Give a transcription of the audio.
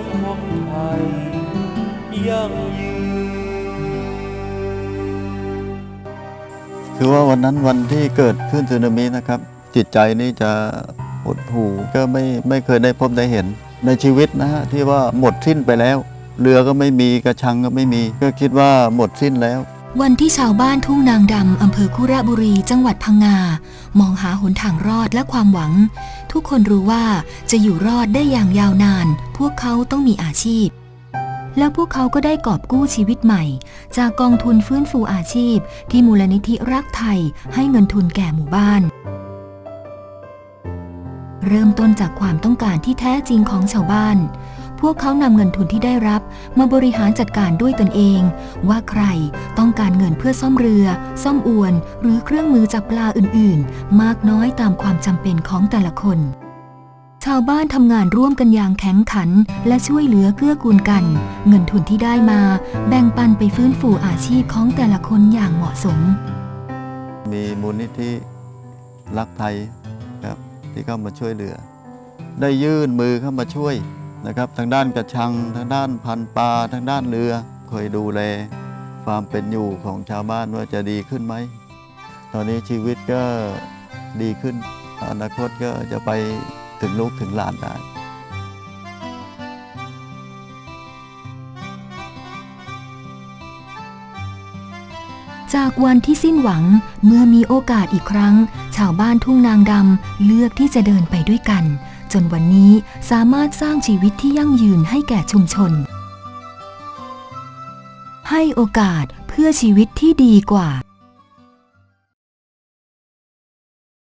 งขอไทยยั่งยืนคือว่าวันนั้นวันที่เกิดขึ้นสึนามินะครับ จิตใจนี่จะหดหู่ก็ไม่ไม่เคยได้พบได้เห็น ในชีวิตนะฮะที่ว่าหมดสิ้นไปแล้ว เรือก็ไม่มีกระชังก็ไม่มี ก็คิดว่าหมดสิ้นแล้ววันที่ชาวบ้านทุ่งนางดำอำเภอคุระบุรี จังหวัดพังงา มองหาหนทางรอดและความหวัง ทุกคนรู้ว่าจะอยู่รอดได้อย่างยาวนาน พวกเขาต้องมีอาชีพ แล้วพวกเขาก็ได้กอบกู้ชีวิตใหม่ จากกองทุนฟื้นฟูอาชีพ ที่มูลนิธิรักไทยให้เงินทุนแก่หมู่บ้าน เริ่มต้นจากความต้องการที่แท้จริงของชาวบ้าน พวกเขานำเงินทุนที่ได้รับมาบริหารจัดการด้วยตนเอง ว่าใครต้องการเงินเพื่อซ่อมเรือ ซ่อมอวน หรือเครื่องมือจับปลาอื่นๆ มากน้อยตามความจำเป็นของแต่ละคน ชาวบ้านทำงานร่วมกันอย่างแข็งขัน และช่วยเหลือเกื้อกูลกัน เงินทุนที่ได้มาแบ่งปันไปฟื้นฟูอาชีพของแต่ละคนอย่างเหมาะสม มีมูลนิธิรักไทยครับที่เข้ามาช่วยเหลือ ได้ยื่นมือเข้ามาช่วย นะครับทางด้านกระชัง ทางด้านพันปลาทางด้านเรือคอยดูแลความเป็นอยู่ของชาวบ้านว่าจะดีขึ้นไหม ตอนนี้ชีวิตก็ดีขึ้น อนาคตก็จะไปถึงลูกถึงหลานได้จากวันที่สิ้นหวังเมื่อมีโอกาสอีกครั้ง ชาวบ้านทุ่งนางดำเลือกที่จะเดินไปด้วยกัน จนวันนี้สามารถสร้างชีวิตที่ยั่งยืนให้แก่ชุมชน ให้โอกาสเพื่อชีวิตที่ดีกว่า